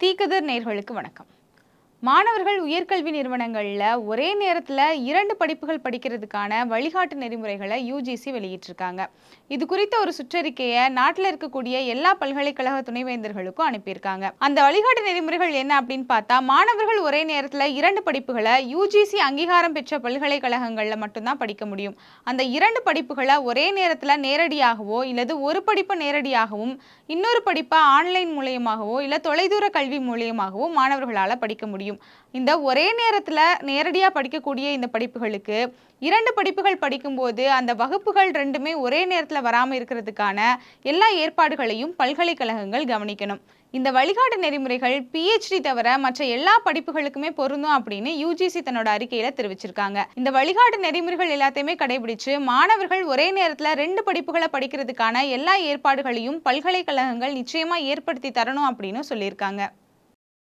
தீக்கதிர் நேர்களுக்கு வணக்கம். மாணவர்கள் உயர்கல்வி நிறுவனங்களில் ஒரே நேரத்தில் இரண்டு படிப்புகள் படிக்கிறதுக்கான வழிகாட்டு நெறிமுறைகளை யூஜிசி வெளியிட்டிருக்காங்க. இது குறித்த ஒரு சுற்றறிக்கையை நாட்டில் இருக்கக்கூடிய எல்லா பல்கலைக்கழக துணைவேந்தர்களுக்கும் அனுப்பியிருக்காங்க. அந்த வழிகாட்டு நெறிமுறைகள் என்ன அப்படின்னு பார்த்தா மாணவர்கள் ஒரே நேரத்தில் இரண்டு படிப்புகளை யூஜிசி அங்கீகாரம் பெற்ற பல்கலைக்கழகங்களில் மட்டும்தான் படிக்க முடியும். அந்த இரண்டு படிப்புகளை ஒரே நேரத்தில் நேரடியாகவோ இல்லது ஒரு படிப்பை நேரடியாகவும் இன்னொரு படிப்பை ஆன்லைன் மூலியமாகவோ இல்லை தொலைதூர கல்வி மூலியமாகவோ மாணவர்களால் படிக்க முடியும். இந்த ஒரே நேரத்தில் நேரடியாக படிக்கக்கூடிய இந்த படிப்புகளுக்கு இரண்டு படிப்புகள் படிக்கும்போது அந்த வகுப்புகள் ரெண்டுமே ஒரே நேரத்தில் வராமல் இருக்கிறதுக்கான எல்லா ஏற்பாடுகளையும் பல்கலைக்கழகங்கள் கவனிக்கணும். இந்த வழிகாட்டு நெறிமுறைகள் பிஹெச்டி தவிர மற்ற எல்லா படிப்புகளுக்குமே பொருந்தும் அப்படின்னு யூஜிசி தன்னோட அறிக்கையில தெரிவிச்சிருக்காங்க. இந்த வழிகாட்டு நெறிமுறைகள் எல்லாத்தையுமே கடைபிடிச்சு மாணவர்கள் ஒரே நேரத்துல ரெண்டு படிப்புகளை படிக்கிறதுக்கான எல்லா ஏற்பாடுகளையும் பல்கலைக்கழகங்கள் நிச்சயமா ஏற்படுத்தி தரணும் அப்படின்னு சொல்லியிருக்காங்க.